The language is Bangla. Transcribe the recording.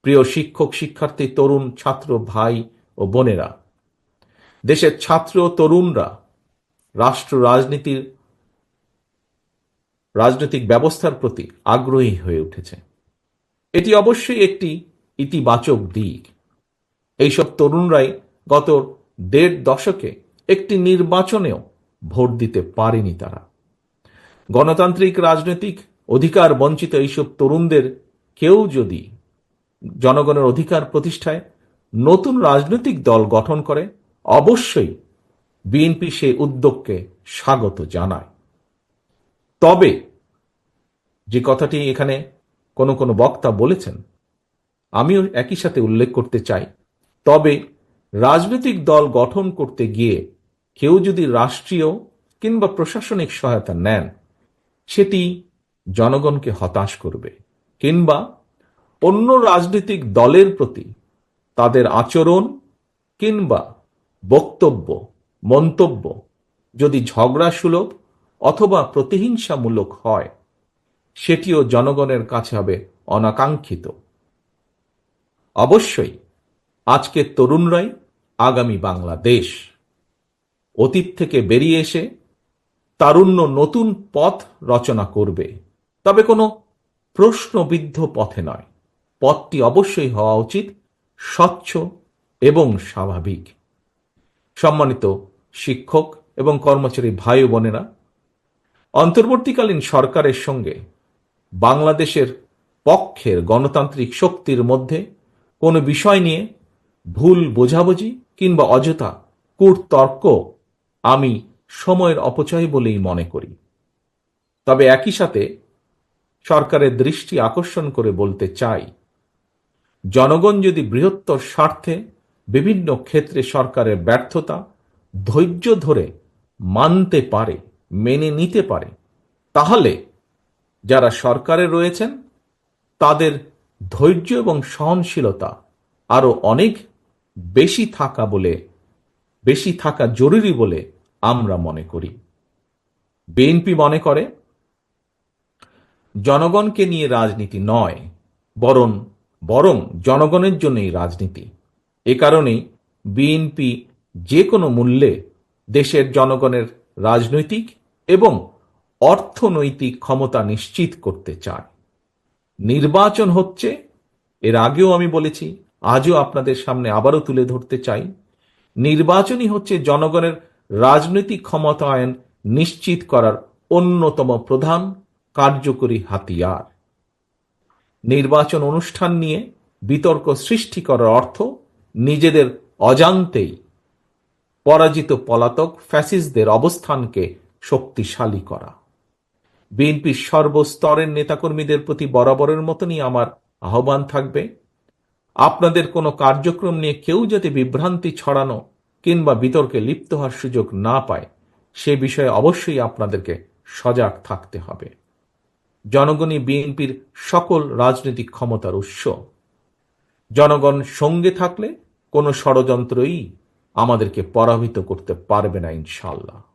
প্রিয় শিক্ষক, শিক্ষার্থী, তরুণ, ছাত্র, ভাই ও বোনেরা, দেশের ছাত্র তরুণরা রাষ্ট্র, রাজনীতির, রাজনৈতিক ব্যবস্থার প্রতি আগ্রহী হয়ে উঠেছে। এটি অবশ্যই একটি ইতিবাচক দিক। এইসব তরুণরাই গত দেড় দশকে একটি নির্বাচনেও ভোট দিতে পারেনি তারা। গণতান্ত্রিক, রাজনৈতিক অধিকার বঞ্চিত এইসব তরুণদের কেউ যদি জনগণের অধিকার প্রতিষ্ঠায় নতুন রাজনৈতিক দল গঠন করে, অবশ্যই বিএনপি সেই উদ্যোগকে স্বাগত জানায়। তবে যে কথাটি এখানে কোনো কোনো বক্তা বলেছেন, আমিও একই সাথে উল্লেখ করতে চাই। তবে রাজনৈতিক দল গঠন করতে গিয়ে কেউ যদি রাষ্ট্রীয় কিংবা প্রশাসনিক সহায়তা নেন, সেটি জনগণকে হতাশ করবে কিংবা অন্য রাজনৈতিক দলের প্রতি তাদের আচরণ কিংবা বক্তব্য, মন্তব্য যদি ঝগড়া সুলভ অথবা প্রতিহিংসামূলক হয়, সেটিও জনগণের কাছে হবে অনাকাঙ্ক্ষিত। অবশ্যই, আজকের তরুণরাই আগামী বাংলাদেশ। অতীত থেকে বেরিয়ে এসে তারুণ্য নতুন পথ রচনা করবে। তবে কোনো প্রশ্নবিদ্ধ পথে নয়। পথটি অবশ্যই হওয়া উচিত, স্বচ্ছ এবং স্বাভাবিক। সম্মানিত শিক্ষক এবং কর্মচারী ভাই বোনেরা, অন্তর্বর্তীকালীন সরকারের সঙ্গে বাংলাদেশের পক্ষের গণতান্ত্রিক শক্তির মধ্যে কোনো বিষয় নিয়ে ভুল বোঝাবুঝি কিংবা অযথা কূটতর্ক আমি সময়ের অপচয় বলেই মনে করি। তবে একই সাথে সরকারের দৃষ্টি আকর্ষণ করে বলতে চাই জনগণ যদি বৃহত্তর স্বার্থে বিভিন্ন ক্ষেত্রে সরকারের ব্যর্থতা ধৈর্য ধরে মানতে পারে, মেনে নিতে পারে, তাহলে যারা সরকারে রয়েছেন, তাদের ধৈর্য এবং সহনশীলতা আরও অনেক বেশি থাকা বলে, বেশি থাকা জরুরি বলে আমরা মনে করি। বিএনপি মনে করে, জনগণকে নিয়ে রাজনীতি নয়, বরং বরং জনগণের জন্যই রাজনীতি। এ কারণেই বিএনপি যে কোনো মূল্যে দেশের জনগণের রাজনৈতিক এবং অর্থনৈতিক ক্ষমতা নিশ্চিত করতে চায়। নির্বাচন হচ্ছে, এর আগেও আমি বলেছি, আজও আপনাদের সামনে আবারও তুলে ধরতে চাই, নির্বাচনই হচ্ছে জনগণের রাজনৈতিক ক্ষমতায়ন নিশ্চিত করার অন্যতম প্রধান কার্যকরী হাতিয়ার। নির্বাচন অনুষ্ঠান নিয়ে বিতর্ক সৃষ্টি করার অর্থ নিজেদের অজান্তেই পরাজিত পলাতক ফ্যাসিস্টদের অবস্থানকে শক্তিশালী করা। বিএনপির সর্বস্তরের নেতাকর্মীদের প্রতি বরাবরের মতনই আমার আহ্বান থাকবে। আপনাদের কোনো কার্যক্রম নিয়ে কেউ যাতে বিভ্রান্তি ছড়ানো কিংবা বিতর্কে লিপ্ত হওয়ার সুযোগ না পায়, সে বিষয়ে অবশ্যই আপনাদেরকে সজাগ থাকতে হবে। জনগণই বিএনপির সকল রাজনৈতিক ক্ষমতার উৎস। জনগণ সঙ্গে থাকলে কোনো ষড়যন্ত্রই আমাদেরকে পরাভূত করতে পারবে না ইনশাল্লাহ